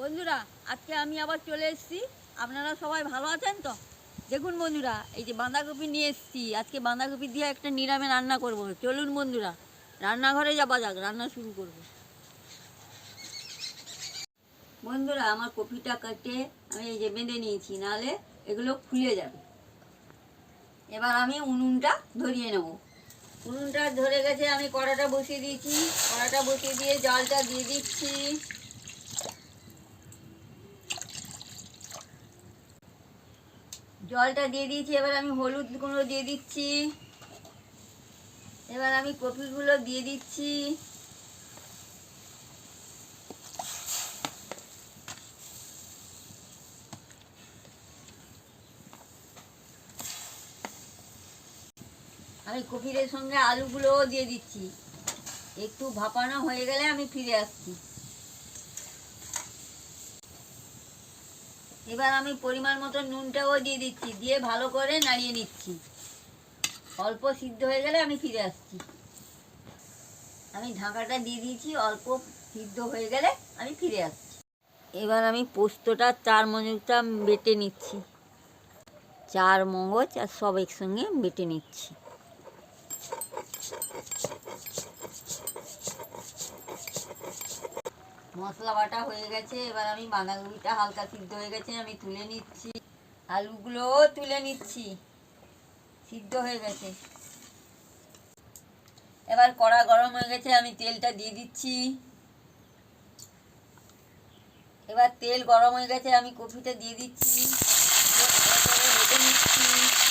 বন্ধুরা, আজকে আমি আবার চলে এসেছি। আপনারা সবাই ভালো আছেন তো? দেখুন বন্ধুরা, এই যে বাঁধাকপি নিয়ে এসেছি। আজকে বাঁধাকপি দিয়ে একটা নিরামে রান্না করব। চলুন বন্ধুরা, রান্নাঘরে যাওয়া যাক, রান্না শুরু করব। বন্ধুরা, আমার কপিটা কাটে আমি এই যে বেঁধে নিয়েছি, নাহলে এগুলো খুলে যাবে। এবার আমি উনুনটা ধরিয়ে নেব। উনুনটা ধরে গেছে, আমি কড়াটা বসিয়ে দিয়েছি। কড়াটা বসিয়ে দিয়ে জলটা দিয়ে দিচ্ছি। জলটা দিয়ে দিয়েছি, এবার আমি হলুদ গুঁড়ো দিয়ে দিচ্ছি। এবার আমি কপিগুলো দিয়ে দিচ্ছি। আমি কপির সঙ্গে আলুগুলোও দিয়ে দিচ্ছি। একটু ভাপানো হয়ে গেলে আমি ফিরে আসছি। এবার আমি পরিমাণ মতো নুনটাও দিয়ে দিচ্ছি, দিয়ে ভালো করে নাড়িয়ে নিচ্ছি। অল্প সিদ্ধ হয়ে গেলে আমি ফিরে আসছি। আমি ঢাকাটা দিয়ে দিয়েছি, অল্প সিদ্ধ হয়ে গেলে আমি ফিরে আসছি। এবার আমি পোস্তটা, চার মগজটা বেটে নিচ্ছি। চার মগজ আর সব একসঙ্গে বেটে নিচ্ছি। মশলা বাটা হয়ে গেছে, এবার আমি বাঁধাকপিটা হালকা সিদ্ধ হয়ে গেছে, আমি তুলে নিচ্ছি। আলুগুলোও তুলে নিচ্ছি, সিদ্ধ হয়ে গেছে। এবার কড়া গরম হয়ে গেছে, আমি তেলটা দিয়ে দিচ্ছি। এবার তেল গরম হয়ে গেছে, আমি কপিটা দিয়ে দিচ্ছি। নিচ্ছি।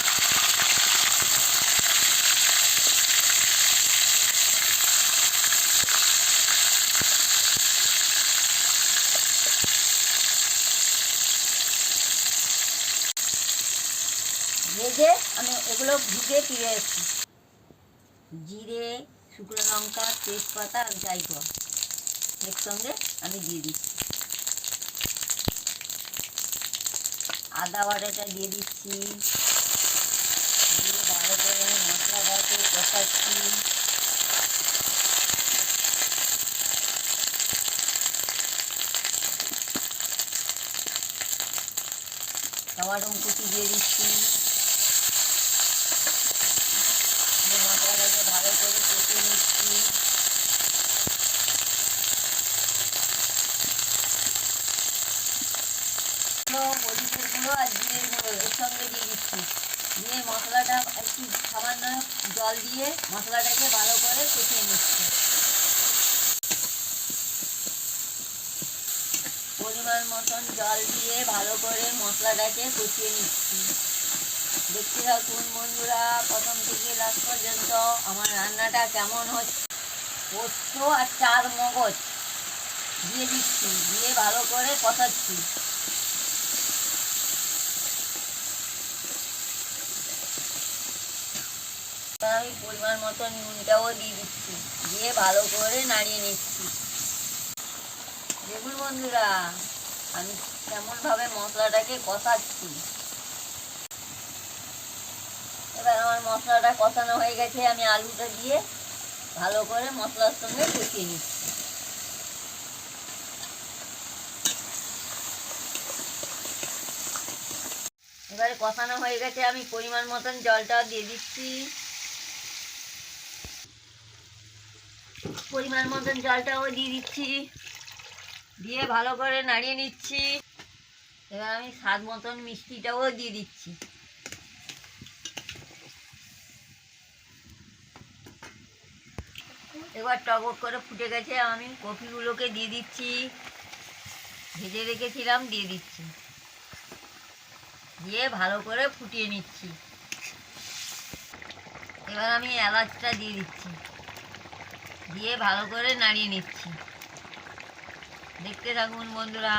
ভেজে আমি এগুলো ভিজে ফিরে এসেছি। জিরে, শুকনো লঙ্কা, তেজপাতা আর জায়ফল এর সঙ্গে আমি দিয়ে দিচ্ছি। আদা বাটাটা দিয়ে দিচ্ছি। দিয়ে ভালো করে আমি মশলাটাকে কষাচ্ছি। টমাটো কুচি দিয়ে দিচ্ছি দিয়ে মশলাটাকে ভালো করে কষিয়ে নিচ্ছি গুঁড়ো, মরিচের গুঁড়ো আর জিরের গুঁড়ো দিয়ে মশলাটা একটু সামান্য জল দিয়ে মশলাটাকে ভালো করে কষিয়ে নিচ্ছি পরিমাণ মতন জল দিয়ে ভালো করে মশলাটাকে কষিয়ে নিচ্ছি। দেখতে থাকুন বন্ধুরা প্রথম থেকে লাস্ট পর্যন্ত আমার রান্নাটা কেমন হচ্ছে? পোস্ত আর চার মগজ। দিয়ে দিচ্ছি, দিয়ে ভালো করে কষাচ্ছি। আমি পরিমাণ মতো নুনটাও দিয়ে দিচ্ছি, দিয়ে ভালো করে নাড়িয়ে নিচ্ছি। দেখুন বন্ধুরা, আমি কেমনভাবে মশলাটাকে কষাচ্ছি। এবার আমার মশলাটা কষানো হয়ে গেছে, আমি আলুটা দিয়ে ভালো করে মশলার সঙ্গে কষিয়ে নিচ্ছি। এবারে কষানো হয়ে গেছে, আমি পরিমাণ মতন জলটা দিয়ে দিচ্ছি। পরিমাণ মতন জলটাও দিয়ে দিচ্ছি, দিয়ে ভালো করে নাড়িয়ে নিচ্ছি। এবার আমি স্বাদ মতন মিষ্টিটাও দিয়ে দিচ্ছি। এবার টক করে ফুটে গেছে, আমি কফিগুলোকে দিয়ে দিচ্ছি। ভেজে রেখেছিলাম, দিয়ে দিচ্ছি। দিয়ে ভালো করে ফুটিয়ে নিচ্ছি। এবার আমি এলাচটা দিয়ে দিচ্ছি। দিয়ে ভালো করে নাড়িয়ে নিচ্ছি। দেখতে থাকুন বন্ধুরা।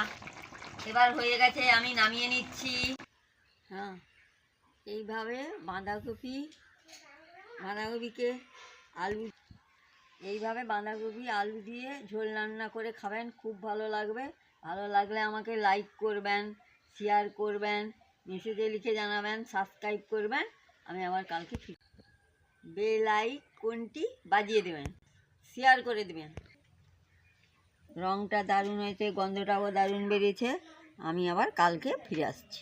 এবার হয়ে গেছে, আমি নামিয়ে নিচ্ছি। হ্যাঁ এইভাবে বাঁধাকপি, বাঁধাকপিকে আলু এইভাবে বাঁধাকপি, আলু দিয়ে ঝোল রান্না করে খাবেন, খুব ভালো লাগবে। ভালো লাগলে আমাকে লাইক করবেন শেয়ার করবেন মেসেজে লিখে জানাবেন সাবস্ক্রাইব করবেন। আমি আবার কালকে ফির বেল আইকনটি বাজিয়ে দেবেন শেয়ার করে দেবেন। রঙটা দারুণ হয়েছে, গন্ধটাও দারুণ বেরিয়েছে। আমি আবার কালকে ফিরে আসছি।